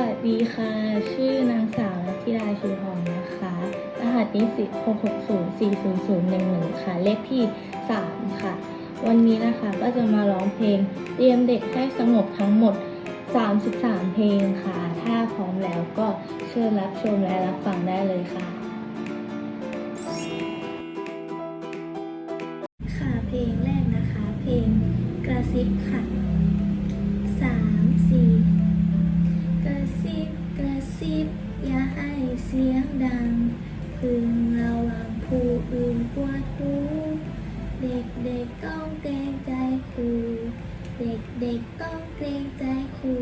วัสดีค่ะ ชื่อนางสาวนัทธิดาชูทองนะคะ รหัสนิสิต6604001ค่ะ เลขที่ 3 ค่ะ วันนี้นะคะก็จะมาร้องเพลง เตรียมเด็กให้สงบทั้งหมด 33 เพลงค่ะ ถ้าพร้อมแล้วก็เชิญรับชมและรับฟังได้เลยค่ะ ซิบอย่าให้เสียงดัง พึงระวังผู้อื่นปวดหูเด็กเด็กๆต้องเกรงใจครู เด็กเด็กๆต้องเกรงใจครู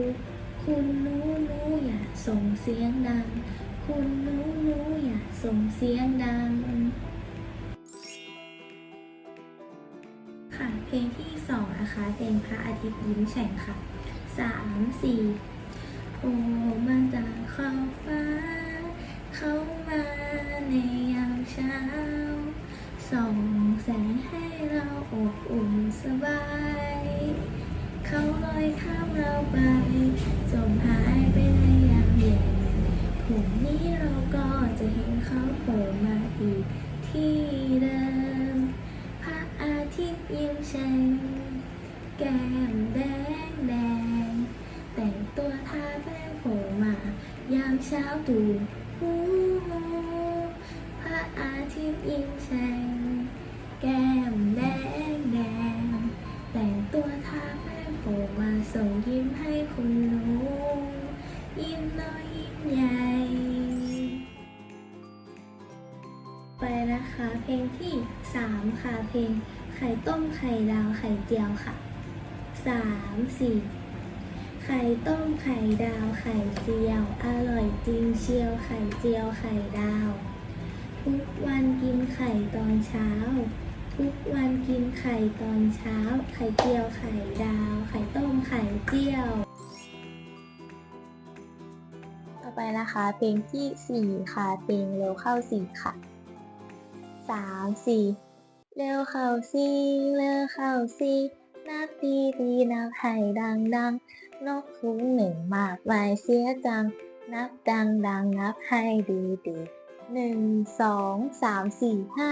คุณหนูหนูอย่าส่งเสียงดัง คุณหนูหนูอย่าส่งเสียงดัง ค่ะเพลงที่สองนะคะเพลงพระอาทิตย์ยิ้มแฉ่งค่ะสามสี่ โผล่มาจากขอบฟ้า เข้ามาในยามเช้า ส่องแสงให้เราอบอุ่นสบาย เขาลอยข้ามเราไปจมหายไปในยามเย็นพรุ่งนี้เราก็จะเห็นเขาโผล่มาอีกที่เดิมพระอาทิตย์ยิ้มแฉ่งแก้มแดง ยามเช้าตู่หูพระอาทิตย์ยิ้มแฉ่งแก้มแดงแดง แต่งตัวทาแป้งโผล่มาส่งยิ้มให้คุณหนูยิ้มน้อยยิ้มใหญ่ ไปนะคะเพลงที่ 3 ค่ะเพลงไข่ต้มไข่ดาวไข่เจียวค่ะ 3 4 ไข่ต้มไข่ดาวไข่เจียว อร่อยจริงเชียวไข่เจียวไข่ดาว ทุกวันกินไข่ตอนเช้า ทุกวันกินไข่ตอนเช้า ไข่เจียวไข่ดาว ไข่ต้มไข่เจียว ต่อไปนะคะ เพลงที่ 4 ค่ะ เพลงเร็วเข้าสี่ค่ะสามสี่เร็วเข้าสี่เร็วเข้าสี่ นับดีดีนับให้ดังดังนกคุ้งหนึ่งมากมายเสียจัง นับดังดังนับให้ดีดีหนึ่งสองสามสี่ห้า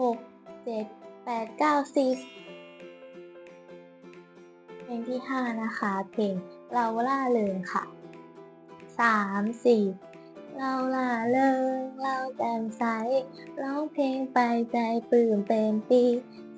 หกเจ็ดแปดเก้าสิบเพลงที่ห้านะคะ เพลงเราล่าเริงค่ะสามสี่เราล่าเริงเราแจ่มใสร้องเพลงไปใจปลื้มเต็มปี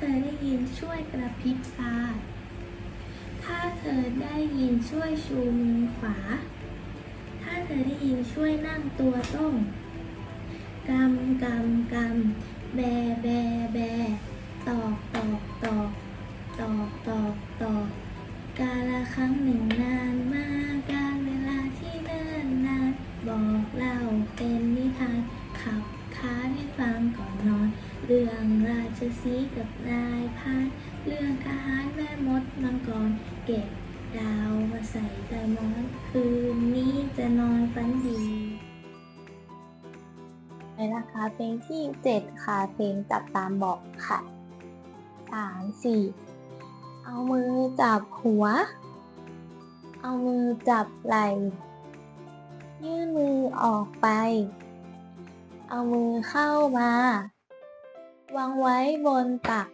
เธอได้ยินช่วยกระพริบตา ถ้าเธอได้ยินช่วยชูมือขวา ถ้าเธอได้ยินช่วยนั่งตัวตรงกำกำกำแบแบแบตอกตอกตอกตอกตอกตอกกาละครั้งหนึ่งนานมากการเวลาที่เนิ่นนานบอกเล่าเป็นนิทานขับค้าให้ฟังก่อนนอน เรื่องราชสีกับนายพาน เรื่องทหารแม่มดมังกร เก็บดาวมาใส่ใจหมอนคืนนี้จะนอนฝันดีไปนะคะ เพลงที่ 7 ค่ะ เพลงจับตามบอกค่ะสามสี่เอามือจับหัว เอามือจับไหล่ยื่นมือออกไป เอามือเข้ามา วางไว้บนตัก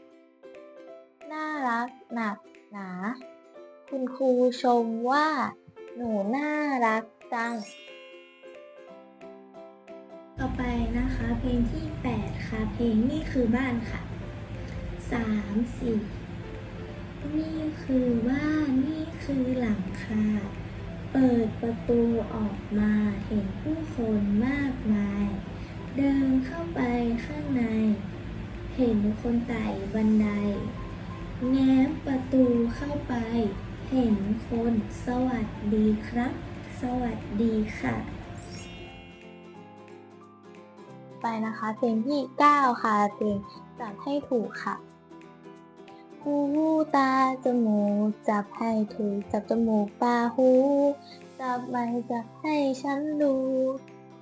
น่ารักหนักหนา คุณครูชมว่า หนูน่ารักจัง ต่อไปนะคะ เพลงที่ 8 ค่ะ เพลงนี่คือบ้านค่ะ 3 4 นี่คือบ้านนี่คือหลังคาเปิดประตูออกมาเห็นผู้คนมากมาย เดินเข้าไปข้างใน เห็นคนไต่บันได แง้มประตูเข้าไป เห็นคนสวัสดีครับ สวัสดีค่ะ ไปนะคะเพลงที่ 9 ค่ะเพลงจัดให้ถูกค่ะหูตาจมูกจับให้ถูกจับจมูกตาหู จับไม่จับให้ฉันดู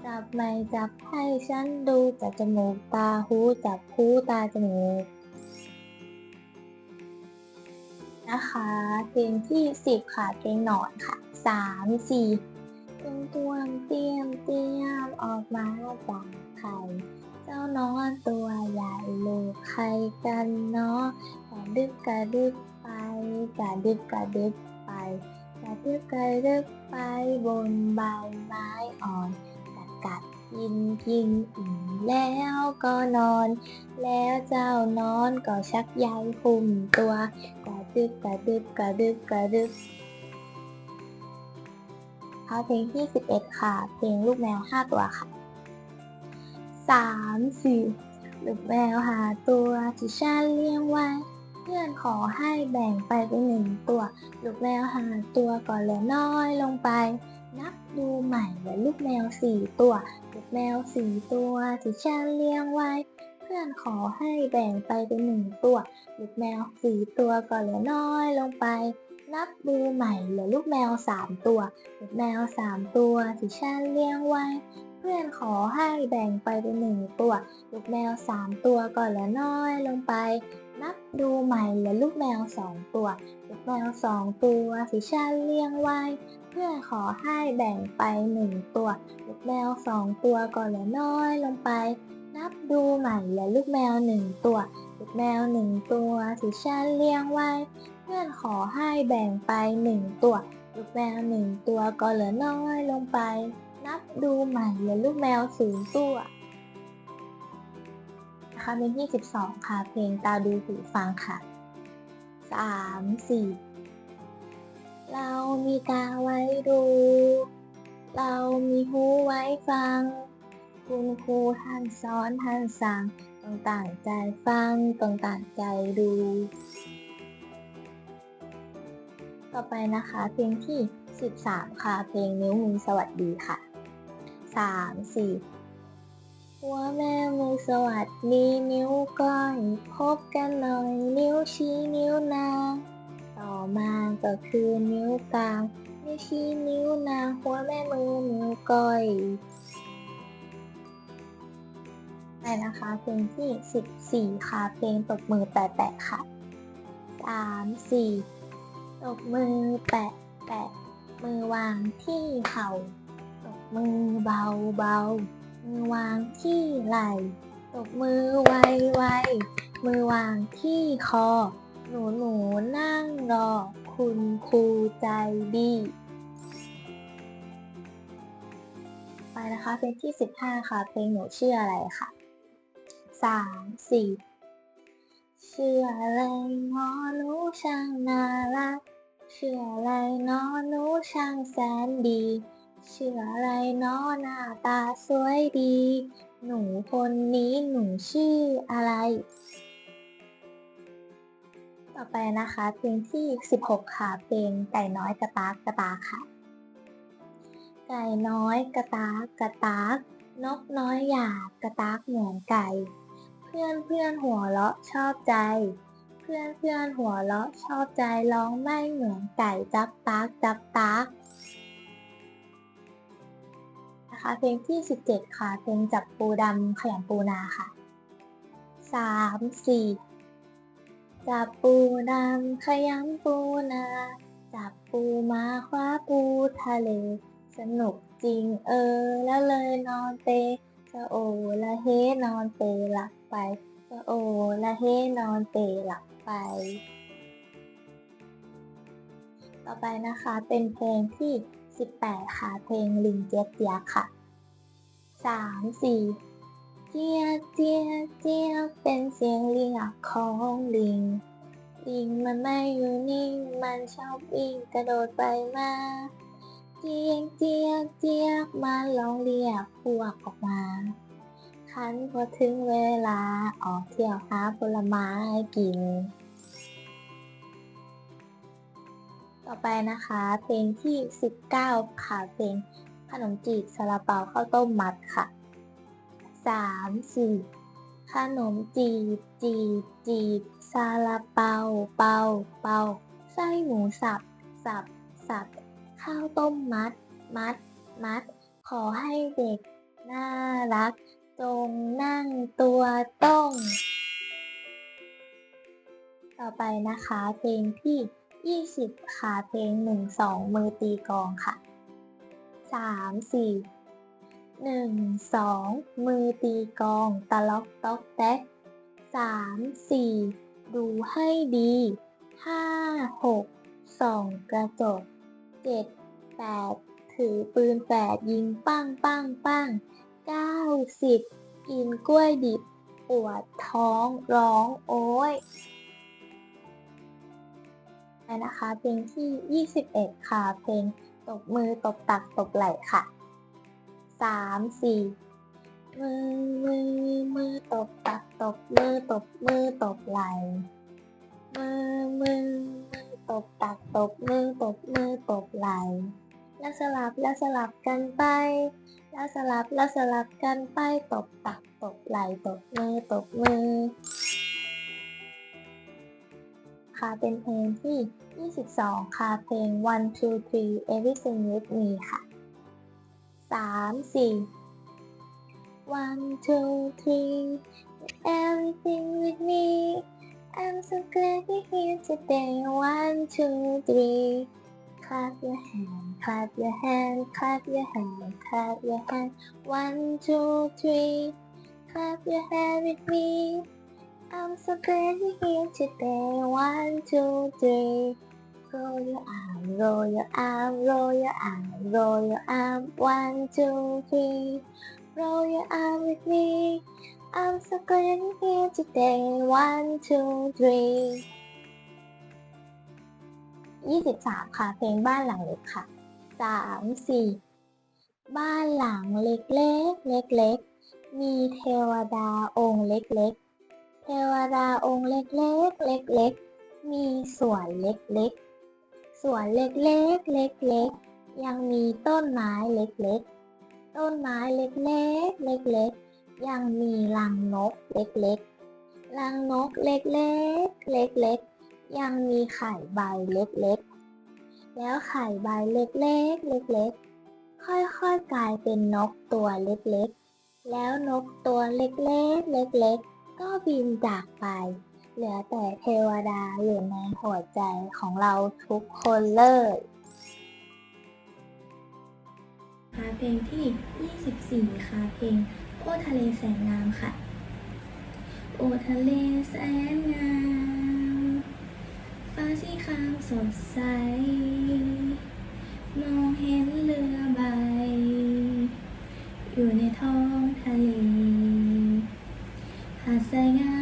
จับไม่จับให้ฉันดูจับจมูกตาหูจับหูตาจมูกนะคะเพลงที่ 10 ค่ะเพลงหนอนค่ะ 3 4ตวงตวงเตรียมเตรียมออกมาจากไข่เจ้านอนตัวใหญ่ลูกใครกันเนาะกระดึบกระดึบไปกระดึบกระดึบไปกระดึบกระดึบไปบนใบไม้อ่อน กัดกินกินอิ่มแล้วก็นอน แล้วเจ้านอนก็ชักใยหุ้มตัวกระดึบกระดึบกระดึบกระดึบค่ะเพลงที่ 11 ค่ะ เพลงลูกแมว 5 ตัวค่ะ 3 4 ลูกแมวหาตัวที่ฉันเลี้ยงไว้ เพื่อนขอให้แบ่งไปเป็นหนึ่งตัว ลูกแมวหาตัวก่อนเหลือน้อยลงไป นับดูใหม่เหลือลูกแมวสี่ตัว ลูกแมวสี่ตัวที่ฉันเลี้ยงไว้ เพื่อนขอให้แบ่งไปเป็นหนึ่งตัว ลูกแมวสี่ตัวก็เหลือน้อยลงไป นับดูใหม่เหลือลูกแมวสามตัว ลูกแมวสามตัวที่ฉันเลี้ยงไว้ เพื่อนขอให้แบ่งไปเป็นหนึ่งตัว ลูกแมวสามตัวก็เหลือน้อยลงไป นับดูใหม่เหลือลูกแมวสองตัว ลูกแมวสองตัวที่ฉันเลี้ยงไว้ เพื่อนขอให้แบ่งไปหนึ่งตัว ลูกแมวสองตัวก็เหลือน้อยลงไป นับดูใหม่เหลือลูกแมวหนึ่งตัว ลูกแมวหนึ่งตัวที่ฉันเลี้ยงไว้ เพื่อนขอให้แบ่งไปหนึ่งตัว ลูกแมวหนึ่งตัวก็เหลือน้อยลงไป นับดูใหม่เหลือลูกแมวศูนย์ตัวนะคะเพลงที่ 12 ค่ะ เพลงตาดูหูฟังค่ะ 3 4 เรามีตาไว้ดู เรามีหูไว้ฟัง คุณครูท่านสอนท่านสั่งต้องตั้งใจฟังต้องตั้งใจดู ต่อไปนะคะเพลงที่ 13 ค่ะ เพลงนิ้วมือสวัสดีค่ะ 3 4หัวแม่มือสวัสดีนิ้วก้อยพบกันหน่อย นิ้วชี้นิ้วนาง ต่อมาก็คือนิ้วกลางนิ้วชี้นิ้วนางหัวแม่มือนิ้วก้อยไปนะคะเพลงที่ 14 ค่ะ เพลงตบมือแปะๆค่ะ 3 4 ตบมือแปะแปะมือวางที่เข่า ตบมือเบาเบามือวางที่ไหล่ ตบมือไวไวมือวางที่คอ หนูหนูนั่งรอคุณครูใจดี ไปนะคะ เพลงที่ 15 ค่ะ เพลงหนูชื่ออะไรค่ะสามสี่ชื่ออะไรหมอหนูช่างน่ารัก เชื่ออะไรน้อหนูช่างแสนดี เชื่ออะไรน้อหน้าตาสวยดี หนูคนนี้หนูชื่ออะไร ต่อไปนะคะ เพลงที่ 16 ค่ะ เพลงไก่น้อยกระตากกระตาค่ะ ไก่น้อยกระตากกระตากนกน้อยอยากกระตากเหมือนไก่ เพื่อนเพื่อนหัวเราะชอบใจ เพื่อนเพื่อนหัวเราะชอบใจร้องไม่เหมือนไก่จับตากจับตากนะคะเพลงที่ 17 ค่ะ เพลงจับปูดำขยำปูนาค่ะ 3 4 จับปูดำขยำปูนา จับปูมาคว้าปูทะเล สนุกจริงเออ แล้วเลยนอนเปจะโอละเฮนอนเปหลับไปจะโอละเฮนอนเปหลับไป ต่อไปนะคะเป็นเพลงที่ 18 ค่ะ เพลงลิงเจี๊ยเจี๊ยค่ะ 3 4 เจี๊ยเจี๊ยเจี๊ยเป็นเสียงเรียกของลิง ลิงมันไม่อยู่นิ่ง มันชอบวิ่งกระโดดไปมา เจี๊ยกเจี๊ยกเจี๊ยกมาลองเรียกพวกออกมาคันพอถึงเวลาออกเที่ยวหาผลไม้กิน ต่อไปนะคะ เพลงที่ 19 ค่ะเพลงขนมจีบซาลาเปาข้าวต้มมัดค่ะ 3 4ขนมจีบจีบจีบซาลาเปาเปาเปาไส้หมูสับ สับ สับ ข้าวต้มมัด มัด มัด ขอให้เด็ก น่ารัก จงนั่งตัวต้อง ต่อไปนะคะเพลงที่ 20 ค่ะเพลง 1 2 มือตีกองค่ะ 3 4 1 2มือตีกองตะล็อกต๊อกแต๊ก3 4ดูให้ดี5 6ส่องกระจก7 8ถือปืนแฝดยิงปั้งปั้งปั้ง9 10กินกล้วยดิบปวดท้องร้องโอ้ยนะคะเพลงที่ 21 ค่ะ เพลงตบมือตบตักตบไหล่ค่ะ 3 4มือมือมือตบตักตบมือตบมือตบไหลมือมือมือตบตักตบมือตบมือตบไหลแล้วสลับแล้วสลับกันไปแล้วสลับแล้วสลับกันไปตบตักตบไหลตบมือตบมือค่ะเป็นเพลงที่ 22 ค่ะเพลง one two three everything with me ค่ะ 3 4 one two three. Everything with me. I'm so glad you're here today. One two three. Clap your hand clap your hand clap your hand clap your hand. One two three. Clap your hand with me. I'm so glad you're here today. One, two, three. Roll your arm, roll your arm, roll your arm, roll your arm. One, two, three. Roll your arm with me. I'm so glad you're here today. One, two, three. 23 ค่ะ เพลงบ้านหลังเล็กค่ะ 3 4 บ้านหลังเล็กๆ เล็กๆ มีเทวดาองค์เล็กๆ เทวดาองค์เล็กๆ เล็กๆ มีสวนเล็กๆ สวนเล็กๆ เล็กๆ ยังมีต้นไม้เล็กๆ ต้นไม้เล็กๆ เล็กๆ ยังมีรังนกเล็กๆ รังนกเล็กๆ เล็กๆ ยังมีไข่ใบเล็กๆ แล้วไข่ใบเล็กๆ เล็กๆ ค่อยๆ กลายเป็นนกตัวเล็กๆ แล้วนกตัวเล็กๆ เล็กๆ ก็บินจากไป เหลือแต่เทวดาอยู่ในหัวใจของเราทุกคนเลยค่ะเพลงที่ 24 ค่ะเพลงโอทะเลแสนงามค่ะ โอทะเลแสนงามฟ้าสีครามสดใส มองเห็นเรือใบ อยู่ในท้องทะเล หาดทรายงาม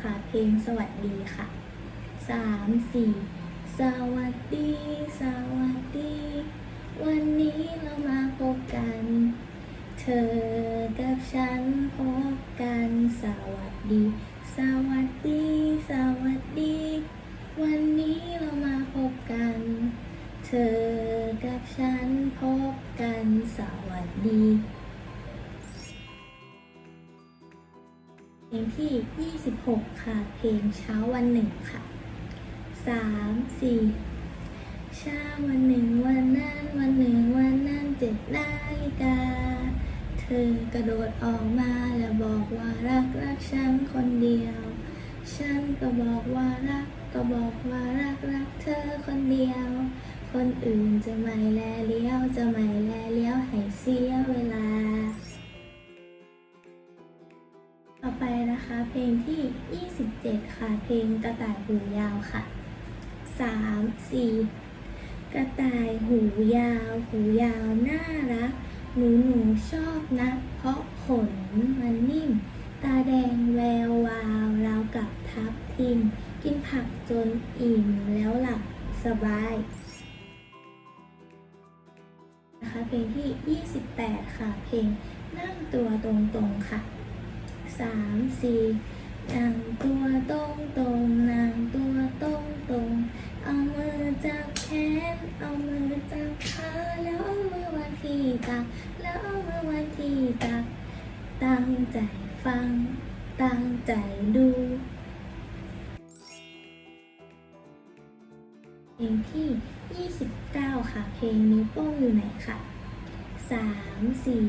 คะ เพลงสวัสดีค่ะ3 4สวัสดี สวัสดี วันนี้เรามาพบกัน เธอกับฉันพบกัน สวัสดี สวัสดี สวัสดี วันนี้เรามาพบกัน เธอกับฉันพบกัน สวัสดี ที่ 26 ค่ะ เพลงเช้าวันหนึ่งค่ะ 3 4 เช้าวันหนึ่งวันนั้นวันหนึ่งวันนั้นเจ็ดนาฬิกา เธอกระโดดออกมาแล้วบอกว่ารักรักฉันคนเดียว ฉันก็บอกว่ารักก็บอกว่ารักรักเธอคนเดียว คนอื่นจะไม่แลเลี้ยวจะไม่แลเลี้ยวให้เสียเวลา เพลงที่ 27 ค่ะ เพลงกระต่ายหูยาวค่ะ 3 4 กระต่ายหูยาว หูยาวน่ารัก หนูหนูชอบนะ เพราะขนมันนิ่ม ตาแดงแวววาวราวกับทับทิม กินผักากจนอิ่มแล้วหลับสบายนะคะเพลงที่ 28 ค่ะ เพลงนั่งตัวตรงๆค่ะ 3 4นั่งตัวตรงตรงนั่งตัวตรงตรงเอามือจับแขน เอามือจับขาแล้วเอามือวางที่ตัก แล้วเอามือวางที่ตัก ตั้งใจฟัง ตั้งใจดูเพลงที่ 29 ค่ะ เพลงนิ้วโป้งอยู่ไหนค่ะสามสี่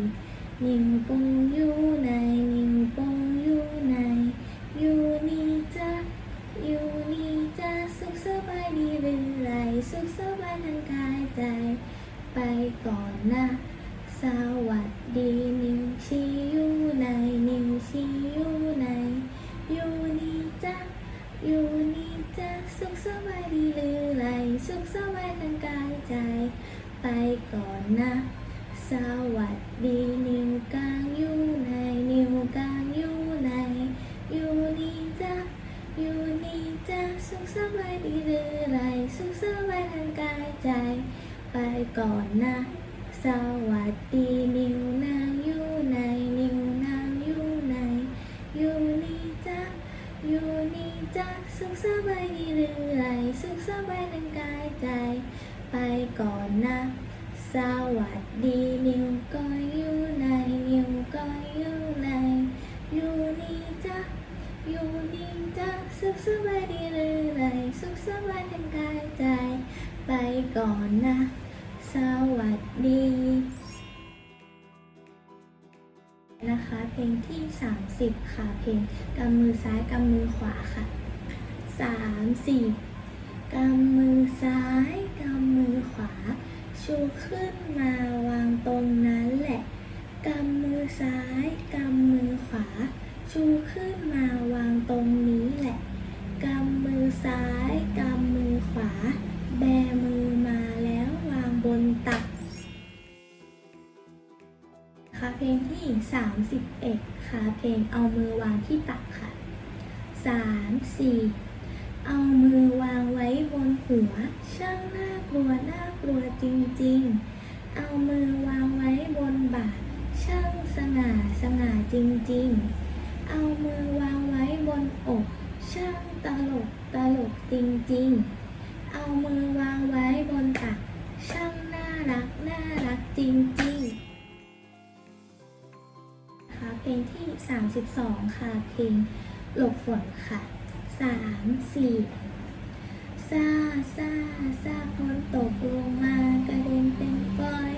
นิ้วโป้งอยู่ไหนนิ้วโป้งอยู่ไหนอยู่นี่จ้ะอยู่นี่จ้ะสุขสบายดีหรือไรสุขสบายทางกายใจ ไปก่อนนะ สวัสดีนิ้วชี้อยู่ไหนนิ้วชี้อยู่ไหนอยู่นี่จ้ะอยู่นี่จ้ะสุขสบายดีหรือไรสุขสบายทางกายใจ ไปก่อนนะ สวัสดีนิ้วกลางอยู่ไหนนิ้วกลางอยู่ไหนอยู่นี่จ้ะอยู่นี่จ้ะสุขสบายดีหรือไรสุขสบายทางกายใจ ไปก่อนนะ สวัสดีนิ้วนางอยู่ไหนนิ้วนางอยู่ไหนอยู่นี่จ้ะอยู่นี่จ้ะสุขสบายดีหรือไรสุขสบายทางกายใจ ไปก่อนนะ สวัสดีนิ้วก้อยอยู่ไหนนิ้วก้อยอยู่ไหนอยู่นี่จ้ะอยู่นี่จ้ะสุขสบายดีหรือไรสุขสบายทางกายใจ ไปก่อนนะ สวัสดี นะคะ เพลงที่ 30 ค่ะ เพลงกำมือซ้ายกำมือขวาค่ะ 3 4กำมือซ้ายกำมือขวา ชูขึ้นมาวางตรงนั้นแหละ กำมือซ้ายกำมือขวา ชูขึ้นมาวางตรงนี้แหละ กำมือซ้ายกำมือขวา แบมือมาแล้ววางบนตักค่ะเพลงที่ 31 ค่ะเพลงเอามือวางที่ตักค่ะ 3 4 เอามือวางไว้บนหัว ช่างน่ากลัวน่ากลัวจริงๆ เอามือวางไว้บนบ่า ช่างสง่าสง่าจริงๆ เอามือวางไว้บนอก ช่างตลกตลกจริงๆ เอามือวางไว้บนตัก ช่างน่ารักน่ารักจริงๆ ค่ะเพลงที่ 32 ค่ะเพลงหลบฝนค่ะ 3 4ซาซาซาฝนตกลงมากระเด็นเป็นฝอย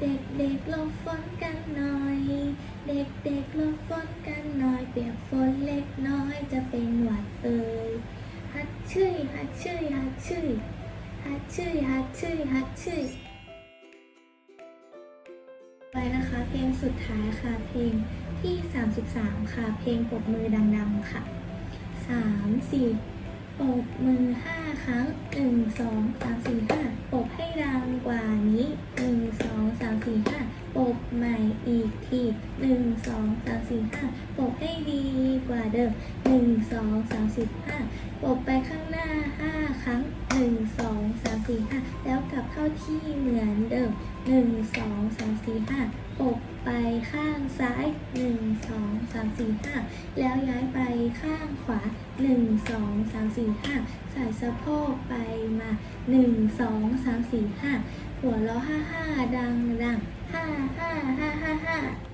เด็กเด็กๆหลบฝนกันหน่อย เด็กเด็กๆหลบฝนกันหน่อย เปียกฝนเล็กน้อยจะเป็นหวัดเอ่ยฮัดชื่ยฮัดชื่ยฮัดชื่ยฮัดชื่ยฮัดชื่ยฮัดชื่ยไปนะคะเพลงสุดท้ายค่ะเพลงที่ 33 ค่ะ เพลงปรบมือดังๆค่ะ 3 4ปรบมือ5ครั้ง1 2 3 4 5ปบให้ดังกว่านี้1 2 3 4 5ปรบใหม่อี อีกที1 2 3 4 5ปรบให้ดีกว่าเดิม1 2 3 4 5ปรบไปข้างหน้า5ครั้ง1 2 3 4 5แล้วกลับเข้าที่เหมือนเดิมหนึ่งสองสามสี่ห้าปบไปข้างซ้ายหนึ่งสองสามสี่ห้าแล้วย้ายไปข้างขวาหนึ่งสองสามสี่ห้าใส่สะโพกไปมาหนึ่งสองสามสี่ห้าหัวเราะห้าห้าดังดัง ห้าห้าห้าห้าห้า